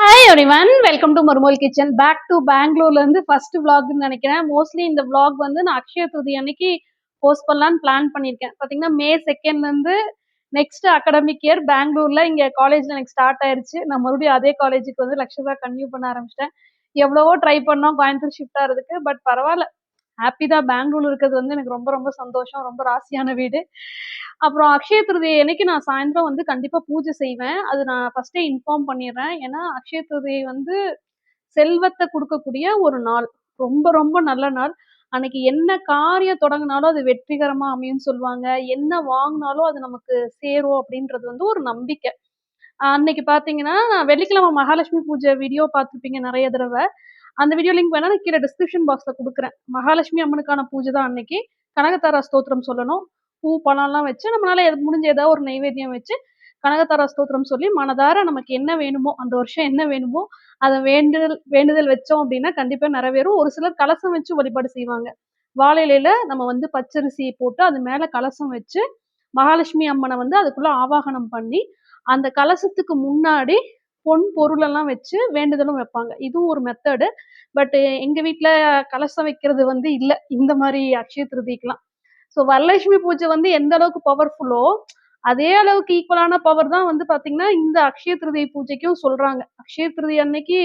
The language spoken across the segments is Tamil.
Hi everyone welcome to Marumol kitchen back to பெங்களூர்ல இருந்து ஃபர்ஸ்ட் விளாக்னு நினைக்கிறேன். மோஸ்ட்லி இந்த விளாக் வந்து நான் அக்ஷய திருதி அன்னைக்கு போஸ்ட் பண்ணலான்னு பிளான் பண்ணியிருக்கேன். பார்த்தீங்கன்னா மே செகண்ட்ல இருந்து நெக்ஸ்ட் அகாடமிக் இயர் பெங்களூர்ல இங்க காலேஜ்ல எனக்கு ஸ்டார்ட் ஆயிருச்சு. நான் மறுபடியும் அதே காலேஜுக்கு வந்து லட்சதா கன்டினியூ பண்ண ஆரம்பிச்சிட்டேன். எவ்வளவோ ட்ரை பண்ணோம். கோயம்புத்தூர் ஷிஃப்ட் ஆகிறதுக்கு பட் பரவாயில்ல. ஹாப்பி தான். பெங்களூர் இருக்கிறது வந்து எனக்கு ரொம்ப ரொம்ப சந்தோஷம். ரொம்ப ராசியான வீடு. அப்புறம் அக்ஷய திருதி அன்னைக்கு நான் சாயந்தரம் வந்து கண்டிப்பா பூஜை செய்வேன். அது நான் ஃபர்ஸ்டே இன்ஃபார்ம் பண்ணிடுறேன். ஏன்னா அக்ஷய திருதி வந்து செல்வத்தை கொடுக்கக்கூடிய ஒரு நாள். ரொம்ப ரொம்ப நல்ல நாள். அன்னைக்கு என்ன காரியம் தொடங்கினாலும் அது வெற்றிகரமா அமையும்னு சொல்லுவாங்க. என்ன வாங்கினாலும் அது நமக்கு சேரும் அப்படின்றது வந்து ஒரு நம்பிக்கை. அன்னைக்கு பாத்தீங்கன்னா நான் வெள்ளிக்கிழமை மகாலட்சுமி பூஜை வீடியோ பார்த்துருப்பீங்க நிறைய தடவை. அந்த வீடியோ லிங்க் வேணா நான் கீழே டிஸ்கிரிப்ஷன் பாக்ஸில் கொடுக்குறேன். மகாலட்சுமி அம்மனுக்கான பூஜை தான் அன்னைக்கு. கனகதாரா ஸ்தோத்திரம் சொல்லணும். பூ பழம்லாம் வச்சு நம்மளால எது முடிஞ்ச ஏதாவது ஒரு நைவேத்தியம் வச்சு கனகதாரா ஸ்தோத்திரம் சொல்லி மனதார நமக்கு என்ன வேணுமோ அந்த வருஷம் என்ன வேணுமோ அதை வேண்டுதல் வேண்டுதல் வச்சோம் அப்படின்னா கண்டிப்பாக நிறைவேறும். ஒரு சிலர் கலசம் வச்சு வழிபாடு செய்வாங்க. வாழை நம்ம வந்து பச்சரிசியை போட்டு அது மேலே கலசம் வச்சு மகாலட்சுமி அம்மனை வந்து அதுக்குள்ள ஆவாகனம் பண்ணி அந்த கலசத்துக்கு முன்னாடி பொன் பொருள் எல்லாம் வச்சு வேண்டுதலும் வைப்பாங்க. இதுவும் ஒரு மெத்தடு பட் எங்க வீட்டில் கலசம் வைக்கிறது வந்து இல்ல. இந்த மாதிரி அக்ஷய திருதிக்கெல்லாம். ஸோ வரலட்சுமி பூஜை வந்து எந்த அளவுக்கு பவர்ஃபுல்லோ அதே அளவுக்கு ஈக்குவலான பவர் தான் வந்து பாத்தீங்கன்னா இந்த அக்ஷய திருதி பூஜைக்கும் சொல்றாங்க. அக்ஷய திருதி அன்னைக்கு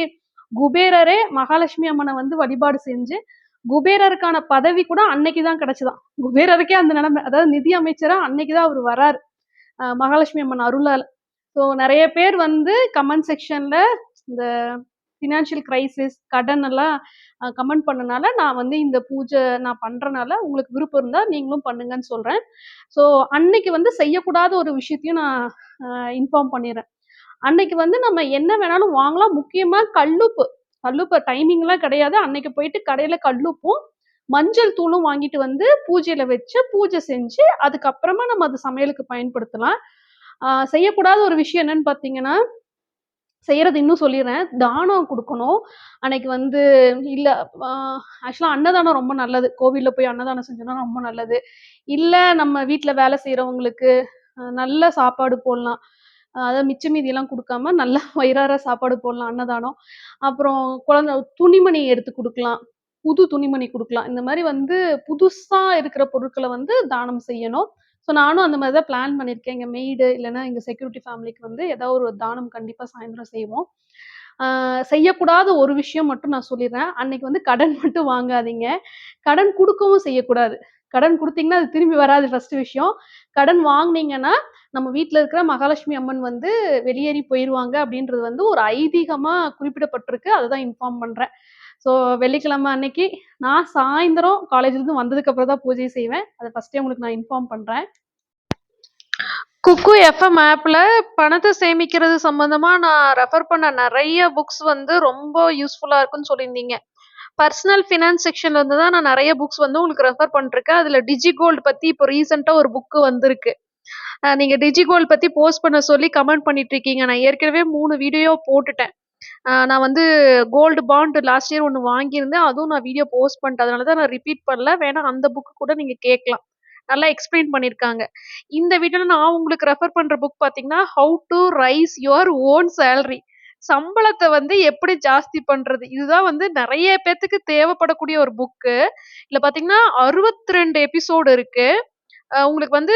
குபேரரே மகாலட்சுமி அம்மனை வந்து வழிபாடு செஞ்சு குபேரருக்கான பதவி கூட அன்னைக்கு தான் கிடைச்சுதான். குபேரருக்கே அந்த நிலைமை. அதாவது நிதி அமைச்சரா அன்னைக்கு தான் அவர் வராரு. மகாலட்சுமி அம்மன் அருளால். ஸோ நிறைய பேர் வந்து கமெண்ட் செக்ஷன்ல இந்த ஃபினான்ஷியல் கிரைசிஸ் கடன் எல்லாம் கமெண்ட் பண்ணனால நான் வந்து இந்த பூஜை நான் பண்றனால உங்களுக்கு விருப்பம் இருந்தால் நீங்களும் பண்ணுங்கன்னு சொல்றேன். ஸோ அன்னைக்கு வந்து செய்யக்கூடாத ஒரு விஷயத்தையும் நான் இன்ஃபார்ம் பண்ணிடுறேன். அன்னைக்கு வந்து நம்ம என்ன வேணாலும் வாங்கலாம். முக்கியமா கல்லுப்பு. கல்லுப்பு டைமிங்லாம் கிடையாது. அன்னைக்கு போயிட்டு கடையில கல்லுப்பும் மஞ்சள் தூளும் வாங்கிட்டு வந்து பூஜையில வச்சு பூஜை செஞ்சு அதுக்கப்புறமா நம்ம அது சமையலுக்கு பயன்படுத்தலாம். செய்யக்கூடாத ஒரு விஷயம் என்னன்னு பார்த்தீங்கன்னா செய்யறது இன்னும் சொல்லிடுறேன். தானம் கொடுக்கணும். அன்னைக்கு வந்து இல்லை ஆக்சுவலாக அன்னதானம் ரொம்ப நல்லது. கோவிலில் போய் அன்னதானம் செஞ்சோம்னா ரொம்ப நல்லது. இல்லை நம்ம வீட்டில் வேலை செய்கிறவங்களுக்கு நல்ல சாப்பாடு போடலாம். அஹ் அதாவது மிச்ச மீதியெல்லாம் கொடுக்காம நல்ல வயிறார சாப்பாடு போடலாம் அன்னதானம். அப்புறம் குழந்தை துணிமணி எடுத்து கொடுக்கலாம். புது துணிமணி கொடுக்கலாம். இந்த மாதிரி வந்து புதுசாக இருக்கிற பொருட்களை வந்து தானம் செய்யணும். ஸோ நானும் அந்த மாதிரி தான் பிளான் பண்ணியிருக்கேன் எங்கள் மெய்டு இல்லைன்னா எங்கள் செக்யூரிட்டி ஃபேமிலிக்கு வந்து ஏதாவது ஒரு தானம் கண்டிப்பாக சாயந்தரம் செய்வோம். செய்யக்கூடாத ஒரு விஷயம் மட்டும் நான் சொல்லிடுறேன். அன்னைக்கு வந்து கடன் மட்டும் வாங்காதீங்க. கடன் கொடுக்கவும் செய்யக்கூடாது. கடன் கொடுத்தீங்கன்னா அது திரும்பி வராது ஃபர்ஸ்ட் விஷயம். கடன் வாங்குனீங்கன்னா நம்ம வீட்டில் இருக்கிற மகாலட்சுமி அம்மன் வந்து வெளியேறி போயிடுவாங்க அப்படின்றது வந்து ஒரு ஐதீகமாக குறிப்பிடப்பட்டிருக்கு. அதை தான் இன்ஃபார்ம் பண்ணுறேன் ஸோ வெள்ளிக்கிழமை அன்னைக்கு நான் சாயந்தரம் காலேஜ்லேருந்து வந்ததுக்கு அப்புறம் தான் பூஜை செய்வேன். அதை ஃபஸ்ட்டே உங்களுக்கு நான் இன்ஃபார்ம் பண்ணுறேன் குக்கு எஃப்எம் ஆப்பில் பணத்தை சேமிக்கிறது சம்மந்தமாக நான் ரெஃபர் பண்ண நிறைய புக்ஸ் வந்து ரொம்ப யூஸ்ஃபுல்லாக இருக்குன்னு சொல்லியிருந்தீங்க. பர்சனல் ஃபினான்ஸ் செக்ஷன்ல இருந்து தான் நான் நிறைய புக்ஸ் வந்து உங்களுக்கு ரெஃபர் பண்ணிருக்கேன். அதில் டிஜி கோல்டு பற்றி இப்போ ரீசெண்டாக ஒரு புக்கு வந்திருக்கு. நீங்கள் டிஜி கோல்டு பற்றி போஸ்ட் பண்ண சொல்லி கமெண்ட் பண்ணிட்டு இருக்கீங்க. நான் ஏற்கனவே மூணு வீடியோ போட்டுட்டேன். நான் வந்து கோல்டு பாண்ட் லாஸ்ட் இயர் ஒன்று வாங்கியிருந்தேன். அதுவும் நான் வீடியோ போஸ்ட் பண்ணிட்டேன். அதனால தான் நான் ரிப்பீட் பண்ணல. வேணால் அந்த புக்கு கூட நீங்கள் கேட்கலாம். நல்லா எக்ஸ்பிளைன் பண்ணியிருக்காங்க. இந்த வீடியோவில் நான் உங்களுக்கு ரெஃபர் பண்ணுற புக் பார்த்தீங்கன்னா how to raise your own salary சம்பளத்தை வந்து எப்படி ஜாஸ்தி பண்ணுறது இதுதான் வந்து நிறைய பேர்த்துக்கு தேவைப்படக்கூடிய ஒரு புக்கு இல்லை பார்த்தீங்கன்னா அறுபத்தி ரெண்டு எபிசோடு இருக்குது உங்களுக்கு வந்து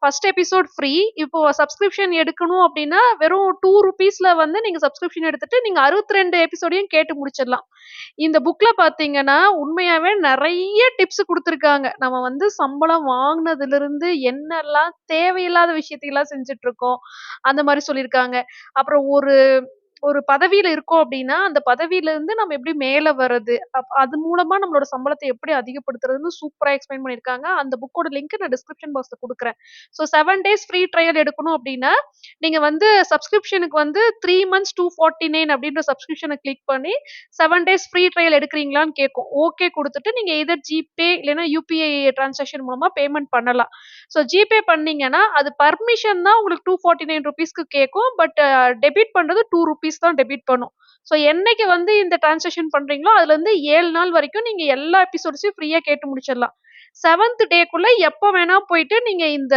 ஃபர்ஸ்ட் எபிசோட் ஃப்ரீ இப்போ சப்ஸ்கிரிப்ஷன் எடுக்கணும் அப்படின்னா வெறும் டூ ருபீஸ்ல வந்து நீங்க சப்ஸ்கிரிப்ஷன் எடுத்துட்டு நீங்க அறுபத்தி ரெண்டு எபிசோடையும் கேட்டு முடிச்சிடலாம். இந்த புக்ல பாத்தீங்கன்னா உண்மையாவே நிறைய டிப்ஸ் கொடுத்துருக்காங்க. நம்ம வந்து சம்பளம் வாங்கினதுல இருந்து என்னெல்லாம் தேவையில்லாத விஷயத்தையெல்லாம் செஞ்சுட்டு இருக்கோம். அந்த மாதிரி சொல்லியிருக்காங்க. அப்புறம் ஒரு ஒரு பதவியில இருக்கோம் அப்படின்னா அந்த பதவியில இருந்து நம்ம எப்படி மேல வர்றது? அப்- அது மூலமா நம்மளோட சம்பளத்தை எப்படி அதிகப்படுத்துறதுன்னு சூப்பரா எக்ஸ்பிளைன் பண்ணிருக்காங்க அந்த புக்கோட லிங்க் நான் டிஸ்கிரிப்ஷன் பாக்ஸ்ல கொடுக்குறேன். So seven days free trial எடுக்கணும் அப்படின்னா நீங்க வந்து சப்ஸ்கிரிப்ஷனுக்கு வந்து three months two forty nine அப்படின்ற சப்ஸ்கிரிப்ஷனை கிளிக் பண்ணி செவன் டேஸ் ஃப்ரீ ட்ரையல் எடுக்கிறீங்களான்னு கேட்கும். ஓகே கொடுத்துட்டு நீங்க எதர் ஜிபே இல்லைன்னா யூபிஐ டிரான்சாக்ஷன் மூலமா பேமெண்ட் பண்ணலாம். ஸோ ஜிபே பண்ணீங்கன்னா அது பர்மிஷன் தான் உங்களுக்கு டூ ஃபார்ட்டி நைன் ருபீஸ்க்கு கேட்கும் பட் டெபிட் பண்றது டூ ருபீஸ் தான் டெபிட் பண்ணும். ஸோ என்னைக்கு வந்து இந்த டிரான்சாக்ஷன் பண்றீங்களோ அதுல இருந்து ஏழு நாள் வரைக்கும் நீங்க எல்லா எபிசோட்ஸையும் ஃப்ரீயா கேட்டு முடிச்சிடலாம். செவன்த் டேக்குள்ள எப்போ வேணா போயிட்டு நீங்க இந்த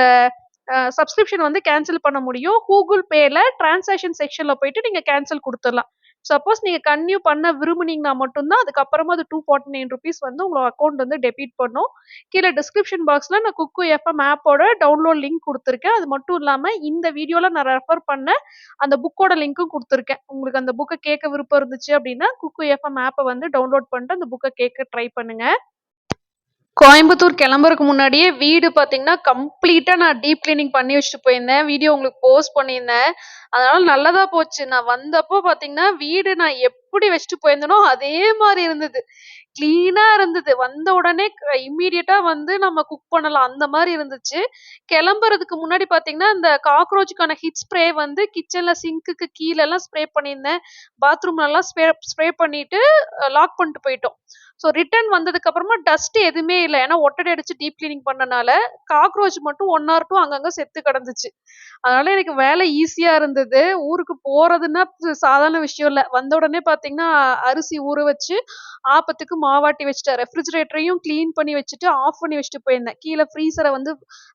சப்ஸ்கிரிப்ஷன் வந்து கேன்சல் பண்ண முடியும். கூகுள் பேல டிரான்சாக்ஷன் செக்ஷன்ல போயிட்டு நீங்க கேன்சல் கொடுத்துடலாம். சப்போஸ் நீங்கள் கன்டினியூ பண்ண விரும்புனீங்கன்னா மட்டும்தான் அதுக்கப்புறமா அது டூ ஃபார்ட்டி நைன் ருபீஸ் வந்து உங்களோட அக்கௌண்ட் வந்து டெபிட் பண்ணும். கீழே டிஸ்கிரிப்ஷன் பாக்ஸில் நான் குக்கு எஃப்எம் ஆப்போட டவுன்லோட் லிங்க் கொடுத்துருக்கேன். அது மட்டும் இல்லாமல் இந்த வீடியோவில் நான் ரெஃபர் பண்ண அந்த புக்கோட லிங்க்கும் கொடுத்துருக்கேன். உங்களுக்கு அந்த புக்கை கேட்க விருப்பம் இருந்துச்சு அப்படின்னா குக்கு எஃப்எம் ஆப்பை வந்து டவுன்லோட் பண்ணிட்டு அந்த புக்கை கேட்க ட்ரை பண்ணுங்கள் கோயம்புத்தூர் கிளம்புறதுக்கு முன்னாடியே வீடு பார்த்தீங்கன்னா கம்ப்ளீட்டாக நான் டீப் கிளீனிங் பண்ணி வச்சுட்டு போயிருந்தேன். வீடியோ உங்களுக்கு போஸ்ட் பண்ணியிருந்தேன். அதனால நல்லதா போச்சு. நான் வந்தப்போ பார்த்தீங்கன்னா வீடு நான் எப்படி வச்சுட்டு போயிருந்தேனோ அதே மாதிரி இருந்தது. கிளீனாக இருந்தது. வந்த உடனே இம்மீடியட்டாக வந்து நம்ம குக் பண்ணலாம் அந்த மாதிரி இருந்துச்சு. கிளம்புறதுக்கு முன்னாடி பார்த்தீங்கன்னா இந்த காக்ரோச்சுக்கான ஹிட் ஸ்ப்ரே வந்து கிச்சனில் சிங்க்குக்கு கீழே எல்லாம் ஸ்ப்ரே பண்ணியிருந்தேன். பாத்ரூம்ல எல்லாம் ஸ்ப்ரே ஸ்ப்ரே பண்ணிட்டு லாக் பண்ணிட்டு போயிட்டோம். ஸோ ரிட்டர்ன் வந்ததுக்கு அப்புறமா டஸ்ட் எதுவுமே இல்லை. ஏன்னா ஒட்டடை அடிச்சு டீப் கிளீனிங் பண்ணனால காக்ரோச் மட்டும் ஒன் ஆர் டூ அங்கங்கே செத்து கிடந்துச்சு. அதனால எனக்கு வேலை ஈஸியாக இருந்தது. ஊருக்கு போறதுன்னா சாதாரண விஷயம் இல்லை. வந்த உடனே பார்த்தீங்கன்னா அரிசி ஊற வச்சு ஆப்பத்துக்கு மாவாட்டி வச்சுட்டேன். ரெஃப்ரிஜரேட்டரையும் க்ளீன் பண்ணி வச்சுட்டு ஆஃப் பண்ணி வச்சுட்டு போயிருந்தேன். கீழே ஃப்ரீசரை வந்து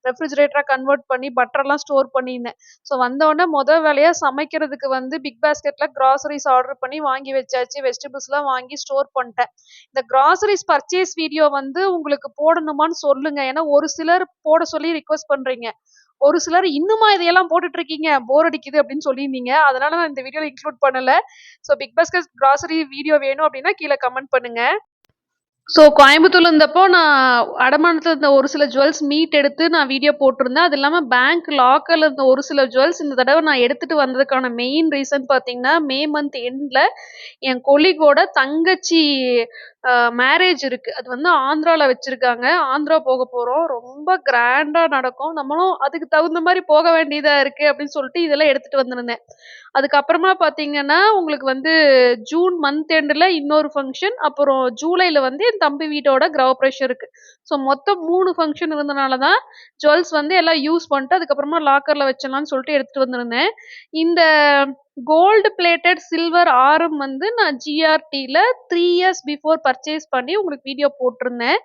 ரெஃப்ரிஜரேட்டரா கன்வெர்ட் பண்ணி பட்டர்லாம் ஸ்டோர் பண்ணியிருந்தேன். ஸோ வந்தோடனே மொதல் வேலையாக சமைக்கிறதுக்கு வந்து பிக் பாஸ்கெட்டில் கிராசரிஸ் ஆர்டர் பண்ணி வாங்கி வச்சாச்சு. வெஜிடபிள்ஸ்லாம் வாங்கி ஸ்டோர் பண்ணிட்டேன். இந்த கிராசரிஸ் பர்ச்சேஸ் வீடியோ வந்து உங்களுக்கு போடணுமான்னு சொல்லுங்க. ஏன்னா ஒரு சிலர் போட சொல்லி ரிக்வஸ்ட் பண்றீங்க. ஒரு சிலர் இன்னுமா இதையெல்லாம் போட்டுட்டு இருக்கீங்க போர் அடிக்குது அப்படின்னு சொல்லியிருந்தீங்க. அதனால நான் இந்த வீடியோ இன்க்ளூட் பண்ணல. So Big Basket grocery video வேணும் அப்படின்னா கீழே கமெண்ட் பண்ணுங்க. ஸோ கோயம்புத்தூர்ல இருந்தப்போ நான் அடமானத்தில் இருந்த ஒரு சில ஜுவல்ஸ் மீட் எடுத்து நான் வீடியோ போட்டிருந்தேன். அது இல்லாமல் பேங்க் லாக்கர்ல இருந்த ஒரு சில ஜுவல்ஸ் இந்த தடவை நான் எடுத்துட்டு வந்ததுக்கான மெயின் ரீசன் பார்த்தீங்கன்னா மே மந்த் எண்டில் என் கொலிகோட தங்கச்சி மேரேஜ் இருக்கு. அது வந்து ஆந்திராவில் வச்சிருக்காங்க. ஆந்திரா போக போறோம். ரொம்ப கிராண்டா நடக்கும். நம்மளும் அதுக்கு தகுந்த மாதிரி போக வேண்டியதா இருக்கு அப்படின்னு சொல்லிட்டு இதெல்லாம் எடுத்துட்டு வந்திருந்தேன். அதுக்கப்புறமா பாத்தீங்கன்னா உங்களுக்கு வந்து ஜூன் மந்த் எண்டில் இன்னொரு ஃபங்க்ஷன் அப்புறம் ஜூலைல வந்து என் தம்பி வீட்டோட கிரவப்பிரஷர் இருக்கு. ஸோ மொத்தம் மூணு ஃபங்க்ஷன் இருந்தனால தான் ஜுவல்ஸ் வந்து எல்லாம் யூஸ் பண்ணிட்டு அதுக்கப்புறமா லாக்கர்ல வச்சிடலாம்னு சொல்லிட்டு எடுத்துட்டு வந்திருந்தேன். இந்த கோல்டு பிளேட்டட் சில்வர் ஆரம் வந்து நான் ஜிஆர்டியில் த்ரீ இயர்ஸ் பிஃபோர் பர்ச்சேஸ் பண்ணி உங்களுக்கு வீடியோ போட்டிருந்தேன்.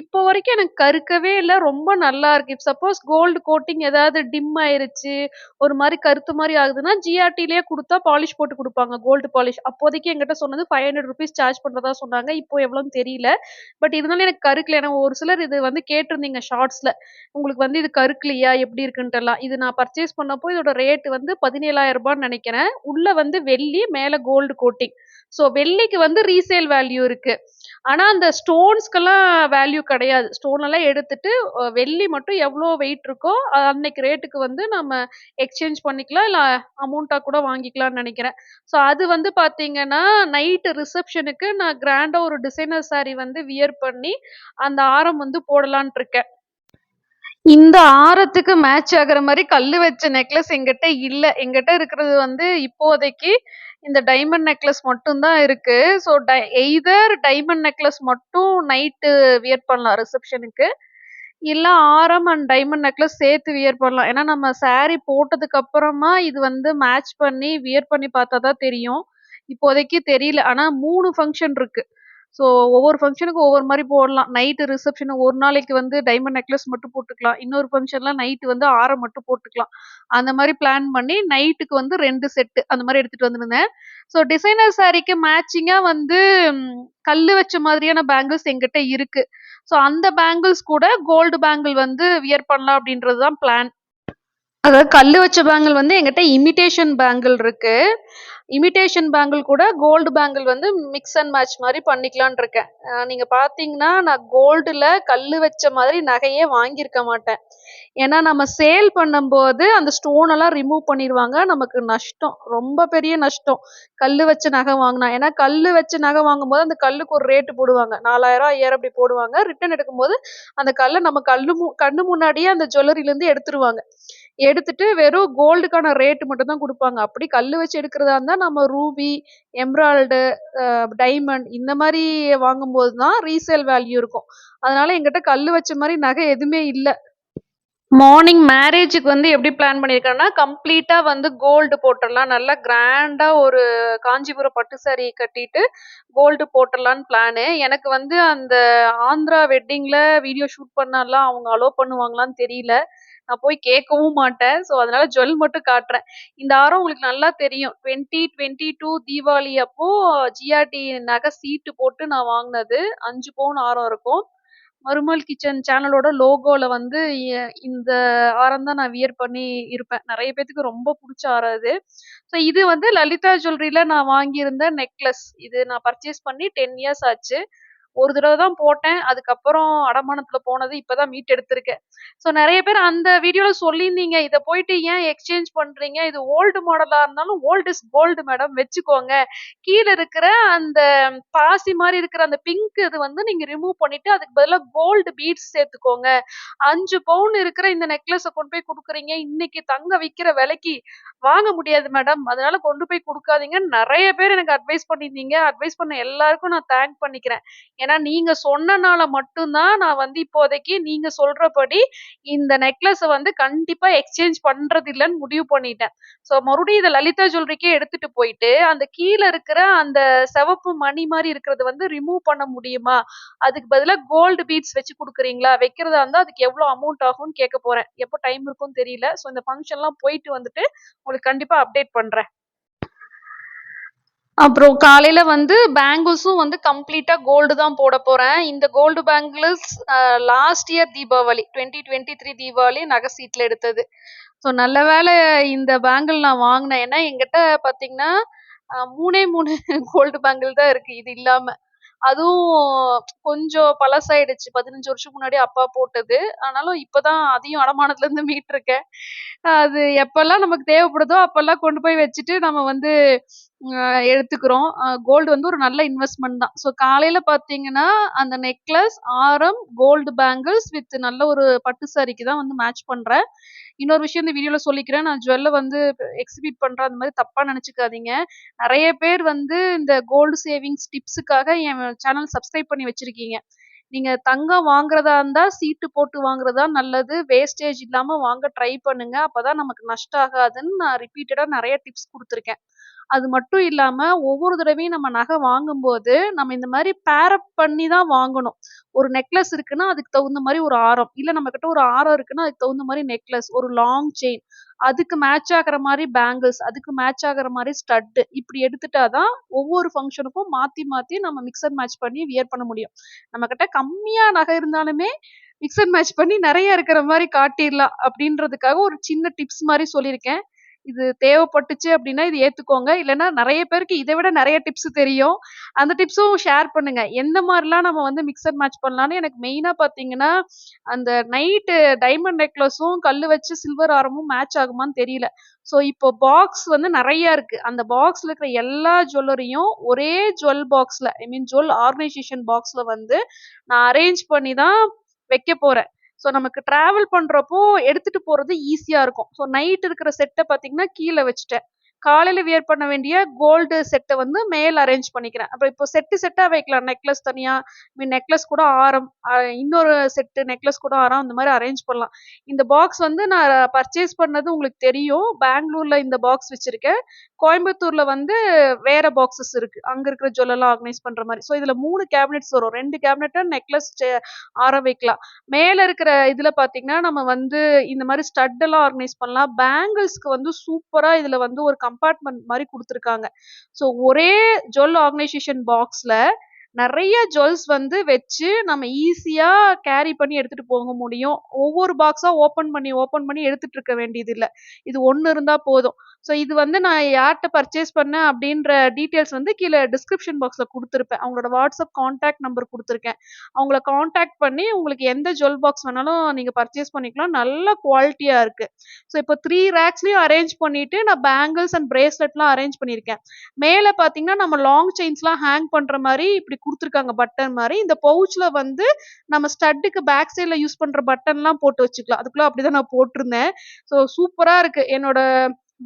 இப்போ வரைக்கும் எனக்கு கருக்கவே இல்லை. ரொம்ப நல்லா இருக்கு. இப் சப்போஸ் கோல்டு கோட்டிங் ஏதாவது டிம் ஆயிருச்சு ஒரு மாதிரி கருத்து மாதிரி ஆகுதுன்னா ஜிஆர்டிலேயே கொடுத்தா பாலிஷ் போட்டு கொடுப்பாங்க. கோல்டு பாலிஷ் அப்போதைக்கு என்கிட்ட சொன்னது ஃபைவ் ஹண்ட்ரட் ருபீஸ் சார்ஜ் பண்ணுறதா சொன்னாங்க. இப்போ எவ்வளோன்னு தெரியல. பட் இருந்தாலும் எனக்கு கருக்கல ஏன்னா ஒரு சிலர் இது வந்து கேட்டிருந்தீங்க ஷார்ட்ஸில் உங்களுக்கு வந்து இது கருக்கலையா? எப்படி இருக்குன்ட்டுலாம். இது நான் பர்ச்சேஸ் பண்ணப்போ இதோட ரேட் வந்து பதினேழாயிரம் ரூபான்னு நினைக்கிறேன். உள்ள வந்து வெள்ளி மேல கோல்டு கோட்டிங் ஸோ வெள்ளிக்கு வந்து ரீசேல் வேல்யூ இருக்கு. ஆனா அந்த ஸ்டோன்ஸ்க்கெல்லாம் வேல்யூ கிடையாது. ஸ்டோன் எல்லாம் எடுத்துட்டு வெள்ளி மட்டும் எவ்வளோ வெயிட் இருக்கோ அன்னைக்கு ரேட்டுக்கு வந்து நம்ம எக்ஸ்சேஞ்ச் பண்ணிக்கலாம். இல்லை அமௌண்ட்டாக கூட வாங்கிக்கலாம்னு நினைக்கிறேன். ஸோ அது வந்து பார்த்தீங்கன்னா நைட்டு ரிசப்ஷனுக்கு நான் கிராண்டாக ஒரு டிசைனர் சாரீ வந்து வியர் பண்ணி அந்த ஆரம் வந்து போடலான் இருக்கேன். இந்த ஆரத்துக்கு மேட்ச் ஆகுற மாதிரி கல் வச்ச நெக்லஸ் எங்கிட்ட இல்லை. எங்கிட்ட இருக்கிறது வந்து இப்போதைக்கு இந்த டைமண்ட் நெக்லஸ் மட்டும் தான் இருக்கு ஸோ எய்தர் டைமண்ட் நெக்லஸ் மட்டும் நைட்டு வியர் பண்ணலாம் ரிசப்ஷனுக்கு இல்லை ஆரம் அண்ட் டைமண்ட் நெக்லஸ் சேர்த்து வியர் பண்ணலாம். ஏன்னா நம்ம சாரீ போட்டதுக்கு அப்புறமா இது வந்து மேட்ச் பண்ணி வியர் பண்ணி பார்த்தா தான் தெரியும். இப்போதைக்கு தெரியல. ஆனால் மூணு ஃபங்க்ஷன் இருக்கு. ஸோ ஒவ்வொரு ஃபங்க்ஷனுக்கும் ஒவ்வொரு மாதிரி போடலாம். நைட்டு ரிசப்ஷன் ஒரு நாளைக்கு வந்து டைமண்ட் நெக்லஸ் மட்டும் போட்டுக்கலாம். இன்னொரு ஃபங்க்ஷன்லாம் நைட்டு வந்து ஆரம் மட்டும் போட்டுக்கலாம். அந்த மாதிரி பிளான் பண்ணி நைட்டுக்கு வந்து ரெண்டு செட்டு அந்த மாதிரி எடுத்துகிட்டு வந்திருந்தேன். ஸோ டிசைனர் சாரீக்கு மேட்சிங்காக வந்து கல் வச்ச மாதிரியான பேங்கிள்ஸ் எங்கிட்ட இருக்கு. ஸோ அந்த பேங்கிள்ஸ் கூட கோல்டு பேங்கிள் வந்து வியர் பண்ணலாம் அப்படின்றது தான் பிளான் அதாவது கல் வச்ச பேங்கிள் வந்து எங்கிட்ட இமிட்டேஷன் பேங்கிள் இருக்கு. இமிட்டேஷன் பேங்கிள் கூட கோல்டு பேங்கிள் வந்து மிக்ஸ் அண்ட் மேட்ச் மாதிரி பண்ணிக்கலான் இருக்கேன். அஹ் நீங்க பாத்தீங்கன்னா நான் கோல்டுல கல் வச்ச மாதிரி நகையே வாங்கியிருக்க மாட்டேன். ஏன்னா நம்ம சேல் பண்ணும்போது அந்த ஸ்டோன் எல்லாம் ரிமூவ் பண்ணிடுவாங்க. நமக்கு நஷ்டம் ரொம்ப பெரிய நஷ்டம். கல் வச்ச நகை வாங்கினா ஏன்னா கல் வச்ச நகை வாங்கும்போது அந்த கல்லுக்கு ஒரு ரேட்டு போடுவாங்க. நாலாயிரம் ஐயாயிரம் அப்படி போடுவாங்க. ரிட்டர்ன் எடுக்கும்போது அந்த கல்லை நம்ம கல்லு மு கண்ணு முன்னாடியே அந்த ஜுவல்லரியிலேருந்து எடுத்துருவாங்க. எடுத்துட்டு வெறும் கோல்டுக்கான ரேட் மட்டும் தான் கொடுப்பாங்க. அப்படி கல் வச்சு எடுக்கிறதா இருந்தால் நம்ம ரூபி எம்ராய்டு டைமண்ட் இந்த மாதிரி வாங்கும்போது தான் ரீசேல் வேல்யூ இருக்கும். அதனால எங்கிட்ட கல் வச்ச மாதிரி நகை எதுவுமே இல்லை. மார்னிங் மேரேஜுக்கு வந்து எப்படி பிளான் பண்ணியிருக்கேன்னா கம்ப்ளீட்டாக வந்து கோல்டு போட்டுடலாம். நல்லா கிராண்டாக ஒரு காஞ்சிபுரம் பட்டு சாரி கட்டிட்டு கோல்டு போட்டுடலான்னு பிளானு எனக்கு வந்து அந்த ஆந்திரா வெட்டிங்கில் வீடியோ ஷூட் பண்ணலாம் அவங்க அலோவ் பண்ணுவாங்களான்னு தெரியல. நான் போய் கேட்கவும் மாட்டேன். ஸோ அதனால ஜுவல் மட்டும் காட்டுறேன். இந்த ஆரம் உங்களுக்கு நல்லா தெரியும். 2022 தீபாவளி அப்போ ஜிஆர்டி நகை சீட்டு போட்டு நான் வாங்கினது அஞ்சு பவுன் ஆரம் இருக்கும். மருமல் கிச்சன் சேனலோட லோகோல வந்து இந்த ஆரம் தான் நான் வியர் பண்ணி இருப்பேன். நிறைய பேத்துக்கு ரொம்ப பிடிச்ச ஆரம் இது. ஸோ இது வந்து லலிதா ஜுவல்லரியில் நான் வாங்கியிருந்த நெக்லஸ். இது நான் பர்ச்சேஸ் பண்ணி 10 இயர்ஸ் ஆச்சு. ஒரு தடவை தான் போட்டேன். அதுக்கப்புறம் அடமானத்துல போனது இப்பதான் தான் மீட்டெடுத்திருக்கேன். ஸோ நிறைய பேர் அந்த வீடியோல சொல்லியிருந்தீங்க. இதை போயிட்டு ஏன் எக்ஸ்சேஞ்ச் பண்றீங்க? இது ஓல்டு மாடலா இருந்தாலும் ஓல்டு இஸ் கோல்டு மேடம் வச்சுக்கோங்க. கீழே இருக்கிற அந்த பாசி மாதிரி இருக்கிற அந்த பிங்க் இது வந்து நீங்க ரிமூவ் பண்ணிட்டு அதுக்கு பதிலாக கோல்டு பீட்ஸ் சேர்த்துக்கோங்க. அஞ்சு பவுன் இருக்கிற இந்த நெக்லஸை கொண்டு போய் கொடுக்குறீங்க இன்னைக்கு தங்க விற்கிற விலைக்கு வாங்க முடியாது மேடம். அதனால கொண்டு போய் கொடுக்காதீங்க நிறைய பேர் எனக்கு அட்வைஸ் பண்ணியிருந்தீங்க. அட்வைஸ் பண்ண எல்லாருக்கும் நான் தேங்க் பண்ணிக்கிறேன். ஏன்னா நீங்க சொன்னனால மட்டும் தான் நான் வந்து இப்போதைக்கு நீங்க சொல்றபடி இந்த நெக்லஸ் வந்து கண்டிப்பா எக்ஸ்சேஞ்ச் பண்றது இல்லைன்னு முடிவு பண்ணிட்டேன். ஸோ மறுபடியும் இதை லலிதா ஜுவல்லரிக்கே எடுத்துட்டு போயிட்டு, அந்த கீழே இருக்கிற அந்த சிவப்பு மணி மாதிரி இருக்கிறத வந்து ரிமூவ் பண்ண முடியுமா? அதுக்கு பதிலாக கோல்டு பீட்ஸ் வச்சு கொடுக்குறீங்களா வைக்கிறதா இருந்தால் அதுக்கு எவ்வளோ அமௌண்ட் ஆகும்னு கேட்க போறேன். எப்போ டைம் இருக்கும்னு தெரியல. ஸோ இந்த ஃபங்க்ஷன்லாம் போயிட்டு வந்துட்டு உங்களுக்கு கண்டிப்பாக அப்டேட் பண்றேன். அப்புறம் காலையில வந்து பேங்கிள்ஸும் வந்து கம்ப்ளீட்டா கோல்டு தான் போட போறேன். இந்த gold bangles last year Deepavali 2023 Deepavali நகை சீட்ல எடுத்தது. ஸோ நல்ல வேலை இந்த பேங்கிள் நான் வாங்கினேன் ஏன்னா என்கிட்ட பார்த்தீங்கன்னா, மூணே மூணு கோல்டு பேங்கிள் தான் இருக்கு. இது இல்லாம. அதுவும் கொஞ்சம் பழசாயிடுச்சு. 15 வருஷம் முன்னாடி அப்பா போட்டது. ஆனாலும் இப்ப தான் அதையும் அடமானத்துலேருந்து மீட்டிருக்கேன் அது எப்பெல்லாம் நமக்கு தேவைப்படுதோ அப்பெல்லாம் கொண்டு போய் வச்சுட்டு நம்ம வந்து எடுத்துக்கிறோம். கோல்டு வந்து ஒரு நல்ல இன்வெஸ்ட்மெண்ட் தான். ஸோ காலையில பார்த்தீங்கன்னா, அந்த நெக்லஸ், ஆரம், கோல்டு பேங்கிள்ஸ் வித் நல்ல ஒரு பட்டு சாரிக்கு தான் வந்து மேட்ச் பண்றேன். இன்னொரு விஷயம் இந்த வீடியோல சொல்லிக்கிறேன். நான் ஜுவல்ல வந்து எக்ஸிபிட் பண்றேன். அந்த மாதிரி தப்பா நினச்சிக்காதீங்க நிறைய பேர் வந்து இந்த கோல்டு சேவிங்ஸ் டிப்ஸுக்காக என் சேனல் சப்ஸ்கிரைப் பண்ணி வச்சிருக்கீங்க. நீங்க தங்கம் வாங்குறதா இருந்தா சீட்டு போட்டு வாங்குறதா நல்லது. வேஸ்டேஜ் இல்லாம வாங்க ட்ரை பண்ணுங்க. அப்பதான் நமக்கு நஷ்டம் ஆகாதுன்னு நான் ரிப்பீட்டடா நிறைய டிப்ஸ் கொடுத்துருக்கேன் அது மட்டும் இல்லாம ஒவ்வொரு தடவையும் நம்ம நகை வாங்கும்போது, நம்ம இந்த மாதிரி பேரப் பண்ணி தான் வாங்கணும். ஒரு நெக்லஸ் இருக்குன்னா, அதுக்கு தகுந்த மாதிரி ஒரு ஆரம். இல்ல நம்மகிட்ட ஒரு ஆரம் இருக்குன்னா, அதுக்கு தகுந்த மாதிரி நெக்லஸ், ஒரு லாங் செயின். அதுக்கு மேட்ச் ஆகுற மாதிரி பேங்கிள்ஸ், அதுக்கு மேட்ச் ஆகுற மாதிரி ஸ்டட்டு இப்படி எடுத்துட்டா தான் ஒவ்வொரு ஃபங்க்ஷனுக்கும் மாத்தி மாத்தி நம்ம மிக்ஸ் அண்ட் மேட்ச் பண்ணி வியர் பண்ண முடியும். நம்மகிட்ட கம்மியா நகை இருந்தாலுமே, மிக்ஸ் அண்ட் மேட்ச் பண்ணி நிறைய இருக்கிற மாதிரி காட்டிடலாம் அப்படின்றதுக்காக ஒரு சின்ன டிப்ஸ் மாதிரி சொல்லியிருக்கேன். இது தேவைப்பட்டுச்சு அப்படின்னா இது ஏத்துக்கோங்க. இல்லைன்னா நிறைய பேருக்கு இதை விட நிறைய டிப்ஸ் தெரியும். அந்த டிப்ஸும் ஷேர் பண்ணுங்க. எந்த மாதிரிலாம் நம்ம வந்து மிக்சர் மேட்ச் பண்ணலான்னு எனக்கு மெயினா பார்த்தீங்கன்னா, அந்த நைட்டு டைமண்ட் நெக்லஸும், கல் வச்சு சில்வர் ஆரமும் மேட்ச் ஆகுமான்னு தெரியல. ஸோ இப்போ பாக்ஸ் வந்து நிறையா இருக்கு. அந்த பாக்ஸ்ல இருக்கிற எல்லா ஜுவல்லரியும் ஒரே ஜுவல் பாக்ஸ்ல ஐ மீன் ஜுவல் ஆர்கனைசேஷன் பாக்ஸ்ல வந்து நான் அரேஞ்ச் பண்ணி தான் வைக்க போறேன். ஸோ நமக்கு டிராவல் பண்ணுறப்போ எடுத்துகிட்டு போகிறது ஈஸியாக இருக்கும். ஸோ நைட் இருக்கிற செட்டை பார்த்தீங்கன்னா, கீழே வச்சுட்டேன். காலையில வியர் பண்ண வேண்டிய கோல்டு செட்டை வந்து மேல் அரேஞ்ச் பண்ணிக்கிறேன். அப்புறம் இப்போ செட்டு செட்டாக வைக்கலாம். நெக்லஸ் தனியாக மீன் நெக்லஸ் கூட ஆரம், இன்னொரு செட்டு நெக்லஸ் கூட ஆரம் அந்த மாதிரி அரேஞ்ச் பண்ணலாம். இந்த பாக்ஸ் வந்து நான் பர்ச்சேஸ் பண்ணது உங்களுக்கு தெரியும். பெங்களூர்ல இந்த பாக்ஸ் வச்சிருக்கேன். கோயம்புத்தூர்ல வந்து வேற பாக்ஸஸ் இருக்கு. அங்க இருக்கிற ஜுவல்லெல்லாம் ஆர்கனைஸ் பண்ற மாதிரி ஸோ இதுல மூணு கேபினெட்ஸ் வரும். ரெண்டு கேபினெட்டை நெக்லஸ் ஆரம் வைக்கலாம். மேல இருக்கிற இதுல பார்த்தீங்கன்னா, நம்ம வந்து இந்த மாதிரி ஸ்டட் எல்லாம் ஆர்கனைஸ் பண்ணலாம். பேங்கிள்ஸ்க்கு வந்து சூப்பரா இதுல வந்து ஒரு கம்பார்ட்மெண்ட் மாரி குடுத்துருக்காங்க. ஸோ ஒரே ஜுவல் ஆர்கனைசேஷன் பாக்ஸ்ல நிறைய ஜுவல்ஸ் வந்து வச்சு நம்ம ஈஸியா கேரி பண்ணி எடுத்துட்டு போக முடியும். ஒவ்வொரு பாக்ஸா ஓப்பன் பண்ணி, ஓப்பன் பண்ணி எடுத்துட்டு இருக்க வேண்டியதில்ல. இது 1 இருந்தா போதும். ஸோ இது வந்து நான் யார்கிட்ட பர்ச்சேஸ் பண்ணேன் அப்படின்ற டீட்டெயில்ஸ் வந்து கீழே டிஸ்கிரிப்ஷன் பாக்ஸில் கொடுத்துருப்பேன் அவங்களோட வாட்ஸ்அப் காண்டாக்ட் நம்பர் கொடுத்துருக்கேன் அவங்கள காண்டாக்ட் பண்ணி உங்களுக்கு எந்த ஜுவல் பாக்ஸ் வேணாலும் நீங்கள் பர்ச்சேஸ் பண்ணிக்கலாம். நல்ல குவாலிட்டியாக இருக்குது ஸோ இப்போ த்ரீ ரேக்ஸ்லையும் அரேஞ்ச் பண்ணிவிட்டு நான் பேங்கிள்ஸ் அண்ட் பிரேஸ்லெட்லாம் அரேஞ்ச் பண்ணியிருக்கேன். மேலே பார்த்தீங்கன்னா, நம்ம லாங் செயின்ஸ்லாம் ஹேங் பண்ணுற மாதிரி இப்படி கொடுத்துருக்காங்க பட்டன் மாதிரி இந்த பவுச்சில் வந்து நம்ம ஸ்டட்டுக்கு பேக் சைடில் யூஸ் பண்ணுற பட்டன்லாம் போட்டு வச்சுக்கலாம். அதுக்குள்ள அப்படிதான் நான் போட்டிருந்தேன். ஸோ சூப்பராக இருக்கு. என்னோட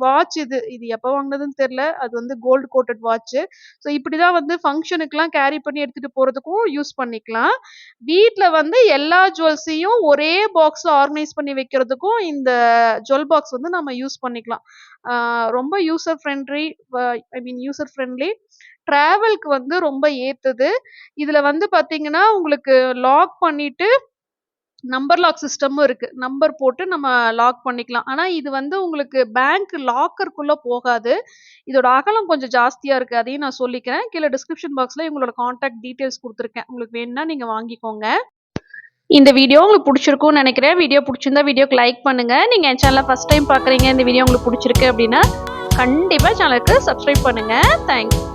வாட்ச் இது. இது எப்போ வாங்கினதுன்னு தெரியல. அது வந்து கோல்டு கோட்டட் வாட்ச்சு. ஸோ இப்படி தான் வந்து ஃபங்க்ஷனுக்குலாம் கேரி பண்ணி எடுத்துகிட்டு போகிறதுக்கும் யூஸ் பண்ணிக்கலாம். வீட்டில் வந்து எல்லா ஜுவல்ஸையும் ஒரே பாக்ஸில் ஆர்கனைஸ் பண்ணி வைக்கிறதுக்கும் இந்த ஜுவல் பாக்ஸ் வந்து நம்ம யூஸ் பண்ணிக்கலாம். ரொம்ப user friendly I mean user friendly. டிராவல்க்கு வந்து ரொம்ப ஏத்தது. இதுல வந்து பாத்தீங்கன்னா உங்களுக்கு லாக் பண்ணிட்டு நம்பர் லாக் சிஸ்டமும் இருக்கு. நம்பர் போட்டு நம்ம லாக் பண்ணிக்கலாம். ஆனா இது வந்து உங்களுக்கு பேங்க் லாக்கருக்குள்ள போகாது. இதோட அகலம் கொஞ்சம் ஜாஸ்தியா இருக்கு. அதையும் நான் சொல்லிக்கிறேன். கீழே டிஸ்கிரிப்ஷன் பாக்ஸ்ல உங்களோட கான்டாக்ட் டீட்டெயில்ஸ் கொடுத்துருக்கேன் உங்களுக்கு வேணும்னா நீங்க வாங்கிக்கோங்க. இந்த வீடியோ உங்களுக்கு பிடிச்சிருக்கும்னு நினைக்கிறேன் வீடியோ பிடிச்சிருந்தா வீடியோக்கு லைக் பண்ணுங்க. நீங்க என் சேனல ஃபர்ஸ்ட் டைம் பார்க்குறீங்க, இந்த வீடியோ உங்களுக்கு பிடிச்சிருக்கு அப்படின்னா கண்டிப்பா சேனலுக்கு சப்ஸ்கிரைப் பண்ணுங்க. தேங்க்ஸ்.